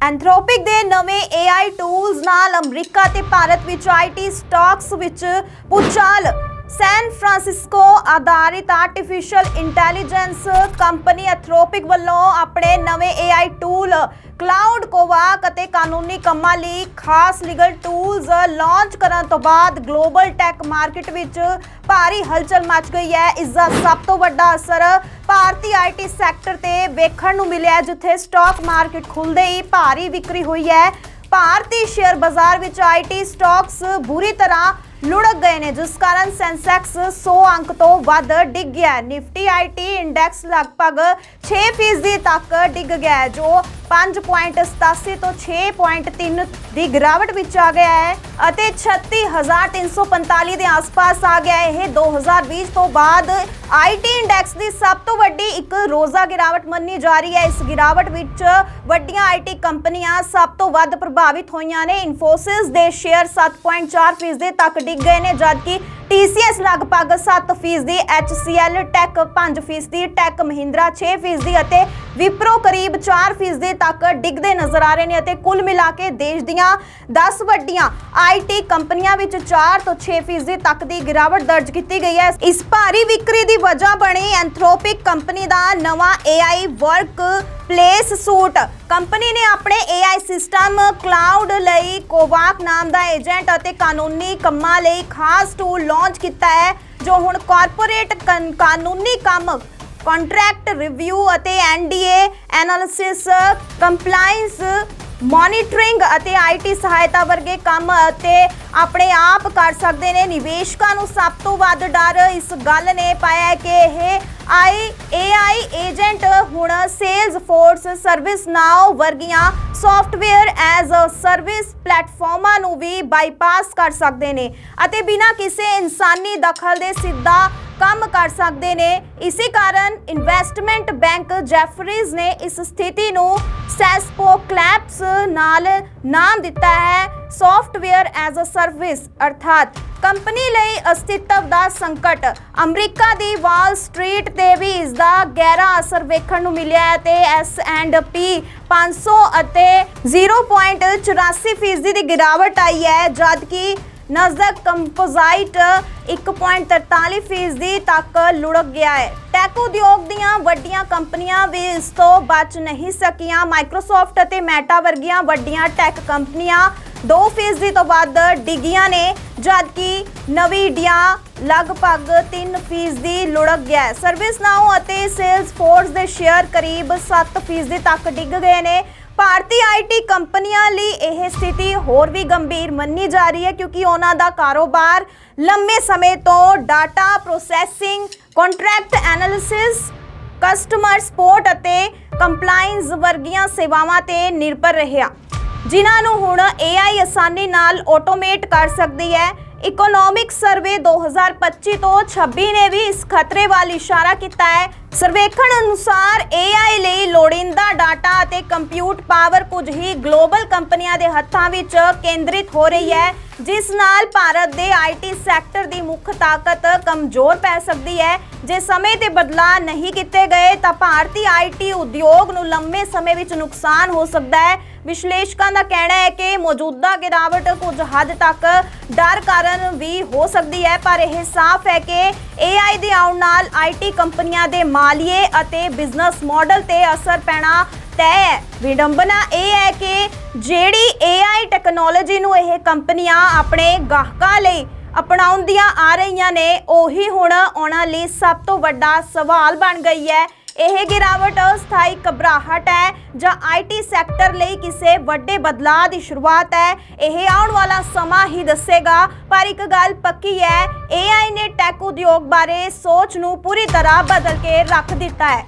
ਐਂਥਰੋਪਿਕ ਦੇ ਨਵੇਂ AI tools ਨਾਲ ਅਮਰੀਕਾ ਤੇ ਭਾਰਤ ਵਿੱਚ IT ਸਟਾਕਸ ਵਿੱਚ ਪੁਚਾਲ ਸੈਨ ਫਰਾਂਸਿਸਕੋ ਆਧਾਰਿਤ ਆਰਟੀਫੀਸ਼ੀਅਲ ਇੰਟੈਲੀਜੈਂਸ ਕੰਪਨੀ ਐਂਥਰੋਪਿਕ ਵੱਲੋਂ ਆਪਣੇ ਨਵੇਂ AI ਟੂਲ ਕਲਾਉਡ ਕੋਵਾਕ ਅਤੇ ਕਾਨੂੰਨੀ ਕੰਮਾਂ ਲਈ ਖਾਸ ਲੀਗਲ ਟੂਲਸ ਲਾਂਚ ਕਰਨ ਤੋਂ ਬਾਅਦ ਗਲੋਬਲ ਟੈਕ ਮਾਰਕੀਟ ਵਿੱਚ ਭਾਰੀ ਹਲਚਲ ਮਚ ਗਈ ਹੈ। ਇਸ ਦਾ ਸਭ ਤੋਂ ਵੱਡਾ ਅਸਰ ਭਾਰਤੀ ਆਈਟੀ ਸੈਕਟਰ ਤੇ ਵੇਖਣ ਨੂੰ ਮਿਲਿਆ ਜਿੱਥੇ ਸਟਾਕ ਮਾਰਕੀਟ ਖੁੱਲਦੇ ਹੀ ਭਾਰੀ ਵਿਕਰੀ ਹੋਈ ਹੈ। ਭਾਰਤੀ ਸ਼ੇਅਰ ਬਾਜ਼ਾਰ ਵਿੱਚ ਆਈਟੀ ਸਟਾਕਸ ਬੁਰੀ ਤਰ੍ਹਾਂ ਲੁੜਕ ਗਏ ਨੇ, ਜਿਸ ਕਾਰਨ ਸੈਂਸੈਕਸ 100 ਅੰਕ ਤੋਂ ਵੱਧ ਡਿੱਗ ਗਿਆ ਹੈ। ਨਿਫਟੀ ਆਈਟੀ ਇੰਡੈਕਸ ਲਗਭਗ 6% ਤੱਕ ਡਿੱਗ ਗਿਆ ਜੋ 5.87 ਤੋਂ 6.3 ਦੀ ਗਿਰਾਵਟ ਵਿੱਚ ਆ ਗਿਆ ਹੈ ਅਤੇ 36345 ਦੇ ਆਸ-ਪਾਸ ਆ ਗਿਆ ਇਹ 2020 ਤੋਂ ਬਾਅਦ ਆਈਟੀ ਇੰਡੈਕਸ ਦੀ ਸਭ ਤੋਂ ਵੱਡੀ ਇੱਕ ਰੋਜ਼ਾ ਗਿਰਾਵਟ ਮੰਨੀ ਜਾ ਰਹੀ ਹੈ। ਇਸ ਗਿਰਾਵਟ ਵਿੱਚ ਵੱਡੀਆਂ ਆਈਟੀ ਕੰਪਨੀਆਂ ਸਭ ਤੋਂ ਵੱਧ ਪ੍ਰਭਾਵਿਤ ਹੋਈਆਂ ਨੇ। ਇਨਫੋਸਿਸ ਦੇ ਸ਼ੇਅਰ 7.4% ਦੇ ਤੱਕ ਡਿੱਗ ਗਏ ਨੇ ਜਦਕਿ TCS ਲਗਭਗ 7% ਦੀ HCL ਟੈਕ 5% ਦੀ ਟੈਕ ਮਹਿੰਦਰਾ 6% ਦੀ ਅਤੇ ਵਿਪਰੋ ਕਰੀਬ 4% ਦੇ ਤੱਕ ਡਿੱਗਦੇ ਨਜ਼ਰ ਆ ਰਹੇ ਨੇ ਅਤੇ ਕੁੱਲ ਮਿਲਾ ਕੇ ਦੇਸ਼ ਦੀਆਂ 10 ਵੱਡੀਆਂ IT ਕੰਪਨੀਆਂ ਵਿੱਚ 4 ਤੋਂ 6% ਤੱਕ ਦੀ ਗਿਰਾਵਟ ਦਰਜ ਕੀਤੀ ਗਈ ਹੈ। ਇਸ ਭਾਰੀ ਵਿਕਰੀ ਦੀ ਵਜ੍ਹਾ ਬਣੀ ਐਂਥਰੋਪਿਕ ਕੰਪਨੀ ਦਾ ਨਵਾਂ AI work place suite. Company ਨੇ ਆਪਣੇ AI ਸਿਸਟਮ ਕਲਾਉਡ ਲਈ ਕੋਵਾਕ ਨਾਮ ਦਾ ਏਜੰਟ ਅਤੇ ਕਾਨੂੰਨੀ ਕੰਮਾਂ ਲਈ ਖਾਸ ਟੂਲ ਲਾਂਚ ਕੀਤਾ ਹੈ, ਜੋ ਹੁਣ ਕਾਰਪੋਰੇਟ ਕਾਨੂੰਨੀ ਕੰਮ ਕੰਟਰੈਕਟ ਰਿਵਿਊ ਅਤੇ ਐਨਡੀਏ ਐਨਾਲਿਸਿਸ ਕੰਪਲਾਈਂਸ ਮੋਨੀਟਰਿੰਗ ਅਤੇ ਆਈਟੀ ਸਹਾਇਤਾ ਵਰਗੇ ਕੰਮ ਅਤੇ ਆਪਣੇ ਆਪ ਕਰ ਸਕਦੇ ਨੇ। ਨਿਵੇਸ਼ਕਾਂ ਨੂੰ ਸਭ ਤੋਂ ਵੱਧ ਡਰ ਇਸ ਗੱਲ ਨੇ ਪਾਇਆ ਕਿ ਇਹ ਆਈ AI ਏਜੰਟ ਹੁਣ ਸੇਲਸ ਫੋਰਸ ਸਰਵਿਸ ਨਾਓ ਵਰਗੀਆਂ ਸੌਫਟਵੇਅਰ ਐਜ਼ ਅ ਸਰਵਿਸ ਪਲੇਟਫਾਰਮਾਂ ਨੂੰ ਵੀ ਬਾਈਪਾਸ ਕਰ ਸਕਦੇ ਨੇ ਅਤੇ ਬਿਨਾਂ ਕਿਸੇ ਇਨਸਾਨੀ ਦਖਲ ਦੇ ਸਿੱਧਾ ਕੰਮ ਕਰ ਸਕਦੇ ਨੇ। ਇਸੇ ਕਾਰਨ ਇਨਵੈਸਟਮੈਂਟ ਬੈਂਕ ਜੈਫਰੀਜ਼ ਨੇ ਇਸ ਸਥਿਤੀ ਨੂੰ ਸੈਸਪੋ ਕਲੈਪਸ ਨਾਲ ਨਾਮ ਦਿੱਤਾ ਹੈ। ਸੌਫਟਵੇਅਰ ਐਜ਼ ਅ ਸਰਵਿਸ ਅਰਥਾਤ ਕੰਪਨੀ ਲਈ ਅਸਤਿਤਵ ਦਾ ਸੰਕਟ। ਅਮਰੀਕਾ ਦੀ ਵਾਲ ਸਟਰੀਟ ਤੇ ਵੀ ਇਸ ਦਾ ਗਹਿਰਾ ਅਸਰ ਵੇਖਣ ਨੂੰ ਮਿਲਿਆ ਹੈ ਤੇ S&P 500 ਅਤੇ 0.84% ਦੀ ਗਿਰਾਵਟ ਆਈ ਹੈ, ਜਦਕਿ ਨਜ਼ਦਕ ਕੰਪੋਜ਼ਾਈਟ 1.43% ਤੱਕ ਲੁੜਕ ਗਿਆ ਹੈ। ਟੈਕ ਉਦਯੋਗ ਦੀਆਂ ਵੱਡੀਆਂ ਕੰਪਨੀਆਂ ਵੀ ਇਸ ਤੋਂ ਬਚ ਨਹੀਂ ਸਕੀਆਂ। ਮਾਈਕਰੋਸਾਫਟ ਅਤੇ ਮੈਟਾ ਵਰਗੀਆਂ ਵੱਡੀਆਂ ਟੈਕ ਕੰਪਨੀਆਂ 2% ਤੋਂ ਵੱਧ ਡਿੱਗੀਆਂ ਨੇ, ਜਦਕਿ ਨਵੀਡੀਆ ਲਗਭਗ 3% ਲੁੜਕ ਗਿਆ ਸਰਵਿਸ ਨਾਓ ਅਤੇ ਸੇਲਸ ਫੋਰਸ ਦੇ ਸ਼ੇਅਰ ਕਰੀਬ 7% ਤੱਕ ਡਿੱਗ ਗਏ ਨੇ। ਭਾਰਤੀ ਆਈਟੀ ਕੰਪਨੀਆਂ ਲਈ ਇਹ ਸਥਿਤੀ ਹੋਰ ਵੀ ਗੰਭੀਰ ਮੰਨੀ ਜਾ ਰਹੀ ਹੈ ਕਿਉਂਕਿ ਉਹਨਾਂ ਦਾ ਕਾਰੋਬਾਰ ਲੰਮੇ ਸਮੇਂ ਤੋਂ data processing, contract analysis, customer support ਅਤੇ ਕੰਪਲਾਈਂਸ ਵਰਗੀਆਂ ਸੇਵਾਵਾਂ ਤੇ ਨਿਰਭਰ ਰਿਹਾ। ਜਿਨ੍ਹਾਂ ਨੂੰ ਹੁਣ AI ਆਸਾਨੀ ਨਾਲ ਆਟੋਮੇਟ ਕਰ ਸਕਦੀ ਹੈ। ਇਕਨੋਮਿਕ ਸਰਵੇ 2025 ਤੋਂ 26 ਨੇ ਵੀ ਇਸ ਖਤਰੇ ਵੱਲ ਇਸ਼ਾਰਾ ਕੀਤਾ ਹੈ। ਸਰਵੇਖਣ ਅਨੁਸਾਰ AI ਲਈ ਲੋੜੀਂਦਾ ਡਾਟਾ ਅਤੇ ਕੰਪਿਊਟ ਪਾਵਰ ਕੁਝ ਹੀ ਗਲੋਬਲ ਕੰਪਨੀਆਂ ਦੇ ਹੱਥਾਂ ਵਿੱਚ ਕੇਂਦਰਿਤ ਹੋ ਰਹੀ ਹੈ, ਜਿਸ ਨਾਲ ਭਾਰਤ ਦੇ ਆਈਟੀ ਸੈਕਟਰ ਦੀ ਮੁੱਖ ਤਾਕਤ ਕਮਜ਼ੋਰ ਪੈ ਸਕਦੀ ਹੈ। ਜੇ ਸਮੇਂ ਤੇ ਬਦਲਾਅ ਨਹੀਂ ਕੀਤੇ ਗਏ, ਤਾਂ ਭਾਰਤੀ ਆਈਟੀ ਉਦਯੋਗ ਨੂੰ ਲੰਮੇ ਸਮੇਂ ਵਿੱਚ ਨੁਕਸਾਨ ਹੋ ਸਕਦਾ ਹੈ। ਵਿਸ਼ਲੇਸ਼ਕਾਂ ਦਾ ਕਹਿਣਾ ਹੈ ਕਿ ਮੌਜੂਦਾ ਗਿਰਾਵਟ ਕੁਝ ਹੱਦ ਤੱਕ ਡਰ ਕਾਰਨ ਵੀ ਹੋ ਸਕਦੀ ਹੈ, ਪਰ ਇਹ ਸਾਫ਼ ਹੈ ਕਿ AI ਦੇ ਆਉਣ ਨਾਲ IT ਕੰਪਨੀਆਂ ਦੇ ਮਾਲੀਏ ਅਤੇ ਬਿਜ਼ਨਸ ਮਾਡਲ ਤੇ ਅਸਰ ਪੈਣਾ ਤੈਅ ਵਿਡੰਬਨਾ ਇਹ ਹੈ ਕਿ ਜਿਹੜੀ AI ਟੈਕਨੋਲੋਜੀ ਨੂੰ ਇਹ ਕੰਪਨੀਆਂ ਆਪਣੇ ਗਾਹਕਾਂ ਲਈ ਅਪਣਾਉਂਦੀਆਂ ਆ ਰਹੀਆਂ ਨੇ, ਉਹੀ ਹੁਣ ਉਹਨਾਂ ਲਈ ਸਭ ਤੋਂ ਵੱਡਾ ਸਵਾਲ ਬਣ ਗਈ ਹੈ। ਇਹ ਗਿਰਾਵਟ ਸਥਾਈ ਘਬਰਾਹਟ ਹੈ ਜਾਂ ਆਈਟੀ ਸੈਕਟਰ ਲਈ ਕਿਸੇ ਵੱਡੇ ਬਦਲਾਅ ਦੀ ਸ਼ੁਰੂਆਤ ਹੈ? ਇਹ ਆਉਣ ਵਾਲਾ ਸਮਾਂ ਹੀ ਦੱਸੇਗਾ। ਪਰ ਇੱਕ ਗੱਲ ਪੱਕੀ ਹੈ AI ਨੇ ਟੈਕ ਉਦਯੋਗ ਬਾਰੇ ਸੋਚ ਨੂੰ ਪੂਰੀ ਤਰ੍ਹਾਂ ਬਦਲ ਕੇ ਰੱਖ ਦਿੱਤਾ ਹੈ।